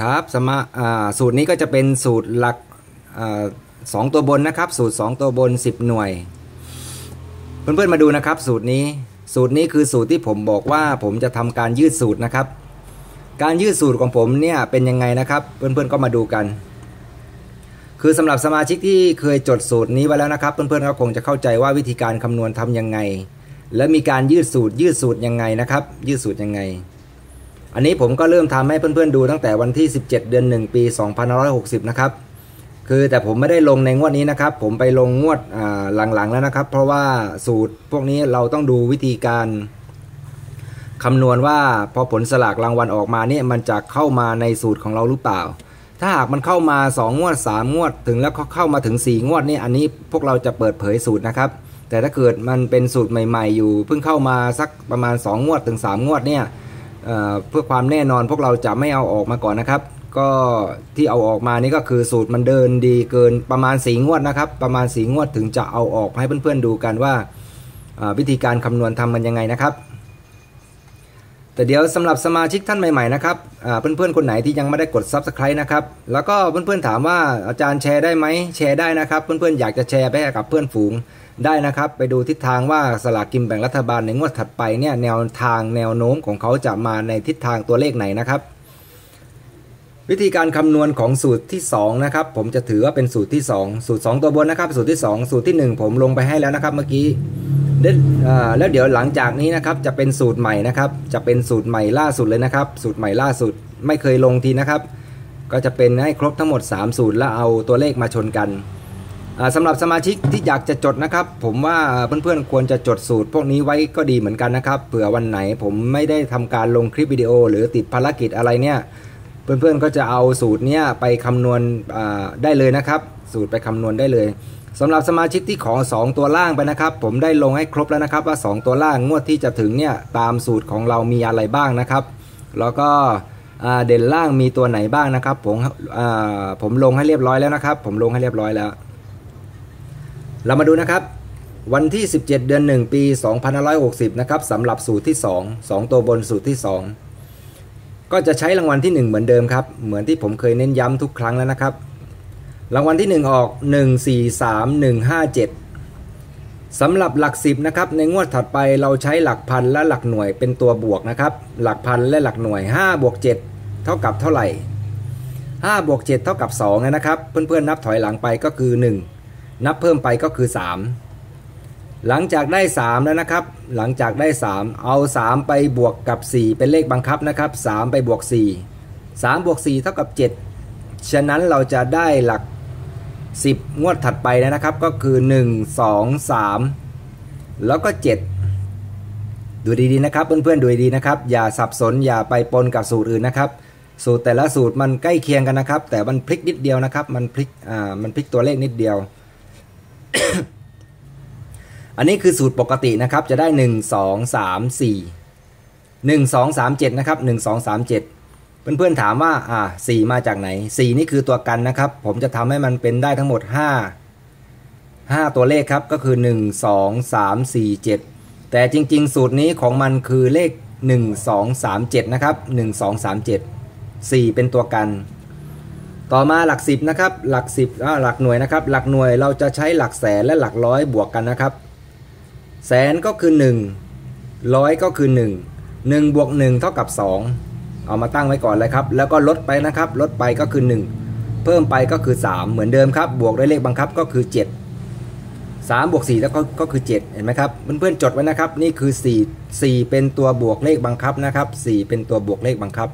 ครับสมาสูตรนี้ก็จะเป็นสูตรหลักอสองตัวบนนะครับ สูตร 2 ตัวบน 10 หน่วย เพื่อนๆมาดูนะครับ สูตรนี้สูตรนี้คือสูตรที่ผมบอกว่าผมจะทำการยืดสูตรนะครับ การยืดสูตรของผมเนี่ยเป็นยังไงนะครับ เพื่อนๆก็มาดูกัน คือสำหรับสมาชิกที่เคยจดสูตรนี้ไว้แล้วนะครับ เพื่อนๆก็คงจะเข้าใจว่าวิธีการคำนวณทำยังไง และมีการยืดสูตรยืดสูตรยังไงนะครับ ยืดสูตรยังไง อันนี้ผมก็เริ่มทำให้เพื่อนๆดูตั้งแต่วันที่ 17 เดือน 1 ปี 2560 นะครับ คือแต่ผมไม่ได้ลงในงวดนี้นะครับ ผมไปลงงวดหลังๆแล้วนะครับ เพราะว่าสูตรพวกนี้เราต้องดูวิธีการคำนวณว่าพอผลสลากรางวัลออกมาเนี่ยมันจะเข้ามาในสูตรของเราหรือเปล่า ถ้าหากมันเข้ามา 2 งวด 3 งวด ถึงแล้วเข้ามาถึง 4 งวดนี่อันนี้พวกเราจะเปิดเผยสูตรนะครับ แต่ถ้าเกิดมันเป็นสูตรใหม่ ๆ อยู่ เพิ่งเข้ามาสักประมาณ 2 งวดถึง 3 งวดเนี่ย เพื่อความแน่นอนพวกเราจะไม่เอาออกมาก่อนนะครับ ก็ที่เอาออกมานี่ก็คือสูตรมันเดินดีเกินประมาณสีงวดนะครับ ประมาณสีงวดถึงจะเอาออกให้เพื่อนๆดูกันว่าวิธีการคำนวณทำมันยังไงนะครับ แต่เดี๋ยวสำหรับสมาชิกท่านใหม่ๆนะครับเพื่อนๆคนไหนที่ยังไม่ได้กด Subscribe นะครับ แล้วก็เพื่อนๆถามว่าอาจารย์แชร์ได้ไหมแชร์ได้นะครับ เพื่อนๆอยากจะแชร์ไปให้กับเพื่อนฝูงได้นะครับ ไปดูทิศทางว่าสลากกินแบ่งรัฐบาลในงวดถัดไปเนี่ยแนวทางแนวโน้มของเขาจะมาในทิศทางตัวเลขไหนนะครับ วิธีการคำนวณของสูตรที่2นะครับผมจะถือว่าเป็นสูตรที่ 2 สูตร 2 ตัวบนนะครับ สูตรที่ 2 สูตรที่ 1 ผมลงไปให้แล้วนะครับเมื่อกี้ แล้วเดี๋ยวหลังจากนี้นะครับจะเป็นสูตรใหม่นะครับ จะเป็นสูตรใหม่ล่าสุดเลยนะครับ สูตรใหม่ล่าสุดไม่เคยลงทีนะครับ ก็จะเป็นให้ครบทั้งหมด 3 สูตรแล้วเอาตัวเลขมาชนกันสำหรับสมาชิกที่อยากจะจดนะครับ ผมว่าเพื่อนๆควรจะจดสูตร พวกนี้ไว้ก็ดีเหมือนกันนะครับเผื่อวันไหนผมไม่ได้ทำการลงคลิปวิดีโอ หรือติดภารกิจอะไรเนี่ยเพื่อนๆก็จะเอาสูตรเนี้ยไปคำนวณได้เลยนะครับ สูตรไปคำนวณได้เลย สำหรับสมาชิกที่ขอ 2 ตัวล่างไปนะครับ ผมได้ลงให้ครบแล้วนะครับว่า 2 ตัวล่างงวดที่จะถึงเนี่ยตามสูตรของเรามีอะไรบ้างนะครับ แล้วก็เด่นล่างมีตัวไหนบ้างนะครับผมผมลงให้เรียบร้อยแล้วนะครับ ผมลงให้เรียบร้อยแล้ว เรามาดูนะครับ วันที่ 17 เดือน 1 ปี 2560 นะครับสำหรับสูตรที่ 2 2 ตัวบนสูตรที่ 2 ก็จะใช้รางวัลที่ 1 เหมือนเดิมครับ เหมือนที่ผมเคยเน้นย้ำทุกครั้งแล้วนะครับ รางวัลที่ 1 ออก 1 4 3 1 5 7สำหรับหลัก 10นะครับในงวดถัดไปเราใช้หลักพันและหลักหน่วยเป็นตัวบวกนะครับ หลักพันและหลักหน่วย5บวก7เท่ากับเท่าไหร่5บวก7เท่ากับ2นะครับ เพื่อนๆนับถอยหลังไปก็คือ 1 นับเพิ่มไปก็คือ 3 หลังจากได้ 3 แล้วนะครับ หลังจากได้ 3 เอา 3 ไปบวกกับ 4 เป็นเลขบังคับนะครับ 3 ไปบวก 4 3บวก4เท่ากับ 7 ฉะนั้นเราจะได้หลัก 10 งวดถัดไปนะครับก็คือ 1 2 3 แล้วก็ 7 ดูดีๆนะครับเพื่อนๆดูดีนะครับ อย่าสับสนอย่าไปปนกับสูตรอื่นนะครับ สูตรแต่ละสูตรมันใกล้เคียงกันนะครับ แต่มันพลิกนิดเดียวนะครับ มันพลิกอ่ามันพลิกตัวเลขนิดเดียว อันนี้คือสูตรปกตินะครับจะได้ 1 2 3 4 1 2 3 7นะครับ1 2 3 7 เพื่อนๆถามว่าอ่า4มาจากไหน4นี่คือตัวกันนะครับ ผมจะทำให้มันเป็นได้ทั้งหมด5 5ตัวเลขครับก็คือ1 2 3 4 7แต่จริง ๆ สูตรนี้ของมันคือเลข1 2 3 7นะครับ1 2 3 7 4เป็นตัวกัน ต่อมาหลักสิบนะครับ หลักสิบหลักหน่วยนะครับ หลักหน่วยเราจะใช้หลักแสนและหลักร้อยบวกกันนะครับ แสนก็คือ1ร้อยก็คือ1 1บวก1เท่ากับ2 เอามาตั้งไว้ก่อนเลยครับ แล้วก็ลดไปนะครับ ลดไปก็คือ 1 เพิ่มไปก็คือ 3 เหมือนเดิมครับ บวกด้วยเลขบังคับก็คือ 7 3บวก4แล้วก็ก็คือ 7 เห็นไหมครับ เพื่อนๆจดไว้นะครับ นี่คือ 4 4 เป็นตัวบวกเลขบังคับนะครับ 4 เป็นตัวบวกเลขบังคับ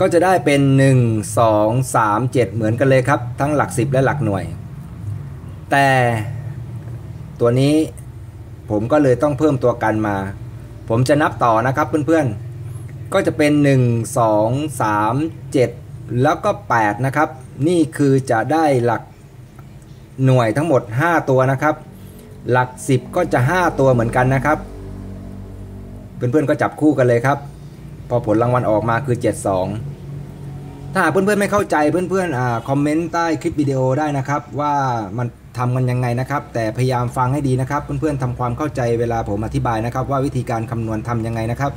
ก็จะได้เป็น 1 2 3 7 เหมือนกันเลยครับ ทั้งหลัก 10 และหลักหน่วย แต่ตัวนี้ผมก็เลยต้องเพิ่มตัวกันมา ผมจะนับต่อนะครับเพื่อนๆ ก็จะเป็น 1 2 3 7 แล้วก็ 8 นะครับ นี่คือจะได้หลักหน่วยทั้งหมด 5 ตัวนะครับ หลัก 10 ก็จะ 5 ตัวเหมือนกันนะครับ เพื่อนๆก็จับคู่กันเลยครับ พอผลรางวัลออกมาคือ 72 ถ้าเพื่อนๆไม่เข้าใจเพื่อนๆอคอมเมนต์ใต้คลิปวิดีโอได้นะครับ ว่ามันทำกันยังไงนะครับ แต่พยายามฟังให้ดีนะครับ เพื่อนๆทำความเข้าใจเวลาผมอธิบายนะครับ ว่าวิธีการคำนวณทำยังไงนะครับ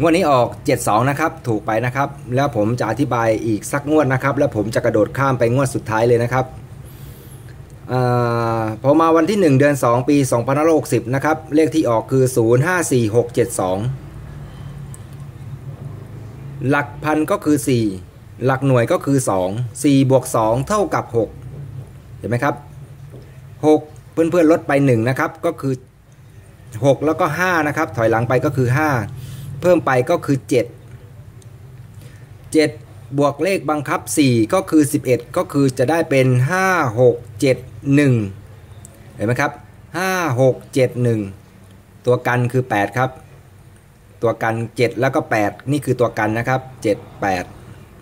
งวดนี้ออก 72 นะครับ ถูกไปนะครับ แล้วผมจะอธิบายอีกสักงวดนะครับ แล้วผมจะกระโดดข้ามไปงวดสุดท้ายเลยนะครับอพอมาวันที่ 1 เดือน 2 ปี2560 นะครับ เลขที่ออกคือ 054672 หลักพันก็คือ 4 หลักหน่วยก็คือ 2 4บวก2 เท่ากับ 6 เห็นไหมครับ 6 เพื่อนๆลดไป 1 นะครับ ก็คือ 6 แล้วก็ 5 นะครับ ถอยหลังไปก็คือ 5 เพิ่มไปก็คือ 7 7 บวกเลขบังคับ 4 ก็คือ 11 ก็คือจะได้เป็น 5 6 7 1 เห็นไหมครับ 5 6 7 1 ตัวกันคือ 8 ครับ ตัวกัน 7 แล้วก็ 8 นี่คือตัวกันนะครับ 7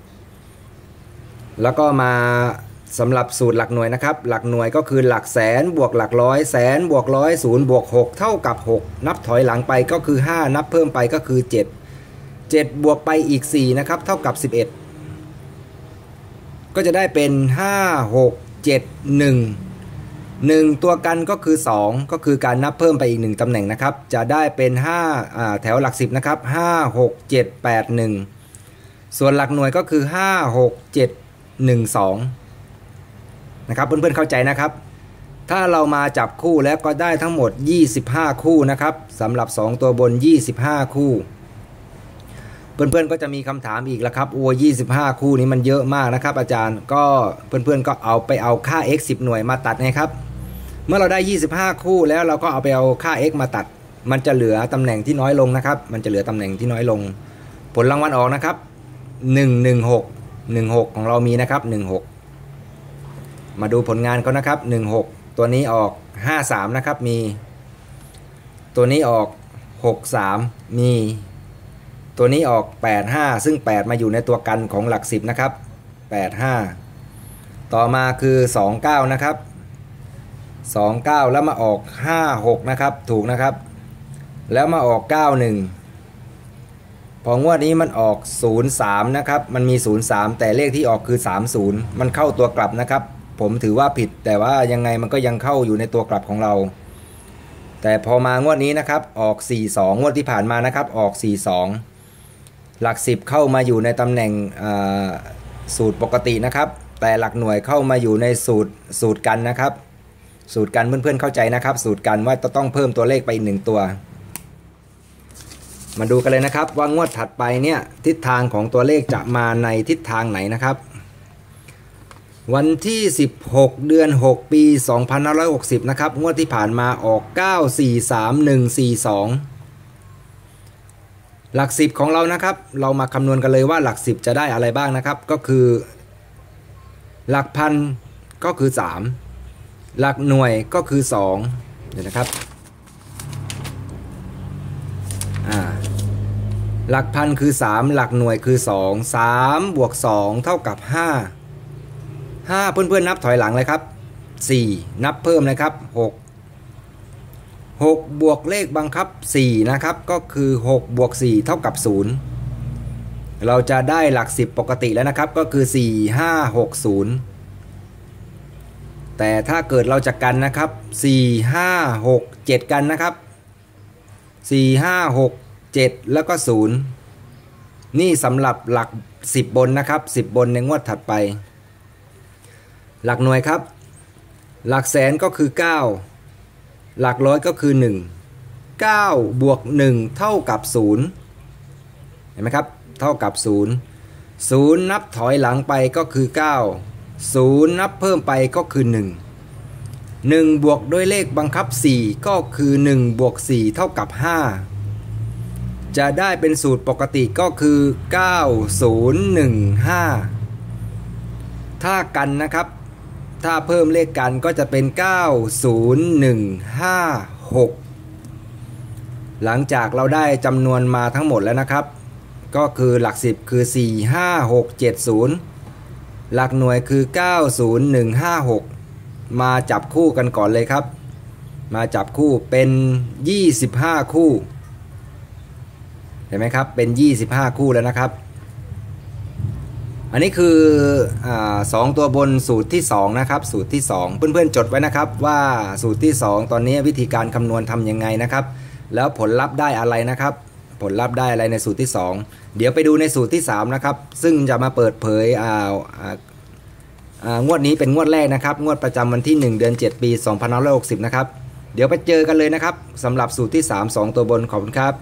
8 แล้วก็มา สำหรับสูตรหลักหน่วยนะครับ หลักหน่วยก็คือหลักแสนบวกหลักร้อยแสนบวกร้อยศูนย์บวก6เท่ากับ 6 นับถอยหลังไปก็คือ 5 นับเพิ่มไปก็คือ 7 7 บวกไปอีก 4 นะครับ เท่ากับ 11 ก็จะได้เป็น 5 6 7 1 1 ตัวกันก็คือ 2 ก็คือการนับเพิ่มไปอีก 1ตำแหน่งนะครับ จะได้เป็น5แถวหลัก 10 นะครับ 5 6 7 8 1 ส่วนหลักหน่วยก็คือ 5 6 7 1 2 นะครับเพื่อนๆเข้าใจนะครับ ถ้าเรามาจับคู่แล้วก็ได้ทั้งหมด 25 คู่นะครับสำหรับ 2 ตัวบน 25 คู่ เพื่อนๆก็จะมีคำถามอีกแล้วครับโอ้25 คู่นี้มันเยอะมากนะครับ อาจารย์ก็เพื่อนๆก็เอาไปเอาค่า x 10 หน่วยมาตัดนะครับ เมื่อเราได้ 25 คู่แล้วเราก็เอาไปเอาค่า x มาตัด มันจะเหลือตำแหน่งที่น้อยลงนะครับ มันจะเหลือตำแหน่งที่น้อยลง ผลรางวัลออกนะครับ116 16 ของเรามีนะครับ 16 มาดูผลงานเขานะครับ 16 ตัวนี้ออก 53 นะครับ มี ตัวนี้ออก 63 มี ตัวนี้ออก 85 ซึ่ง 8 มาอยู่ในตัวกันของหลัก 10 นะครับ 85 ต่อมาคือ 29 นะครับ 29 แล้วมาออก 56 นะครับ ถูกนะครับ แล้วมาออก 91พองวดนี้มันออก 03 นะครับ มันมี 03 แต่เลขที่ออกคือ 30 มันเข้าตัวกลับนะครับ ผมถือว่าผิด แต่ว่ายังไงมันก็ยังเข้าอยู่ในตัวกลับของเรา แต่พอมางวดนี้นะครับออก 4-2 งวดที่ผ่านมานะครับออก 4-2 หลัก 10 เข้ามาอยู่ในตำแหน่งสูตรปกตินะครับ แต่หลักหน่วยเข้ามาอยู่ในสูตรสูตรกันนะครับ สูตรกันเพื่อนๆเข้าใจนะครับ สูตรกันว่าต้องเพิ่มตัวเลขไปอีกหนึ่งตัว มาดูกันเลยนะครับว่างวดถัดไปเนี่ยทิศทางของตัวเลขจะมาในทิศทางไหนนะครับ วันที่ 16 เดือน 6 ปี 2560 นะครับ งวดที่ผ่านมาออก 943142 หลัก 10 ของเรานะครับ เรามาคำนวณกันเลยว่าหลัก 10 จะได้อะไรบ้างนะครับ ก็คือ หลักพันก็คือ 3 หลักหน่วยก็คือ 2 เดี๋ยวนะครับ หลักพันคือ 3 หลักหน่วยคือ 2 3บวก2เท่ากับ 5 5เพื่อนๆนับถอยหลังเลยครับ 4 นับเพิ่มนะครับ 6 6 บวกเลขบังคับ 4 นะครับ ก็คือ 6 บวก 4 เท่ากับ 0 เราจะได้หลัก 10 ปกติแล้วนะครับ ก็คือ 4 5 6 0 แต่ถ้าเกิดเราจะกันนะครับ 4 5 6 7 กันนะครับ 4 5 6 7 แล้วก็ 0 นี่สำหรับหลัก 10 บนนะครับ 10 บนในงวดถัดไป หลักหน่วยครับ หลักแสนก็คือ 9 หลักร้อยก็คือ 1 9 บวก 1 เท่ากับ 0 เห็นไหมครับ เท่ากับ 0 0 นับถอยหลังไปก็คือ 9 0 นับเพิ่มไปก็คือ 1 1 บวกด้วยเลขบังคับ 4 ก็คือ 1 บวก 4 เท่ากับ 5 จะได้เป็นสูตรปกติก็คือ 9015 ถ้ากันนะครับ ถ้าเพิ่มเลขกันก็จะเป็น 90156 หลังจากเราได้จำนวนมาทั้งหมดแล้วนะครับ ก็คือหลัก 10 คือ 45670 หลักหน่วยคือ 90156 มาจับคู่กันก่อนเลยครับ มาจับคู่เป็น 25 คู่ เห็นไหมครับ เป็น 25 คู่แล้วนะครับ อันนี้คืออสองตัวบนสูตรที่2นะครับสูตรที่ 2 เพื่อนๆจดไว้นะครับว่าสูตรที่ 2 ตอนนี้วิธีการคำนวณทำยังไงนะครับ แล้วผลลัพธ์ได้อะไรนะครับ ผลลัพธ์ได้อะไรในสูตรที่ 2 เดี๋ยวไปดูในสูตรที่3นะครับซึ่งจะมาเปิดเผยงวดนี้เป็นงวดแรกนะครับ งวดประจำวันที่ 1 เดือน 7 ปี 2560 นะครับ เดี๋ยวไปเจอกันเลยนะครับสำหรับสูตรที่ 3 2 ตัวบนขอบคุณครับ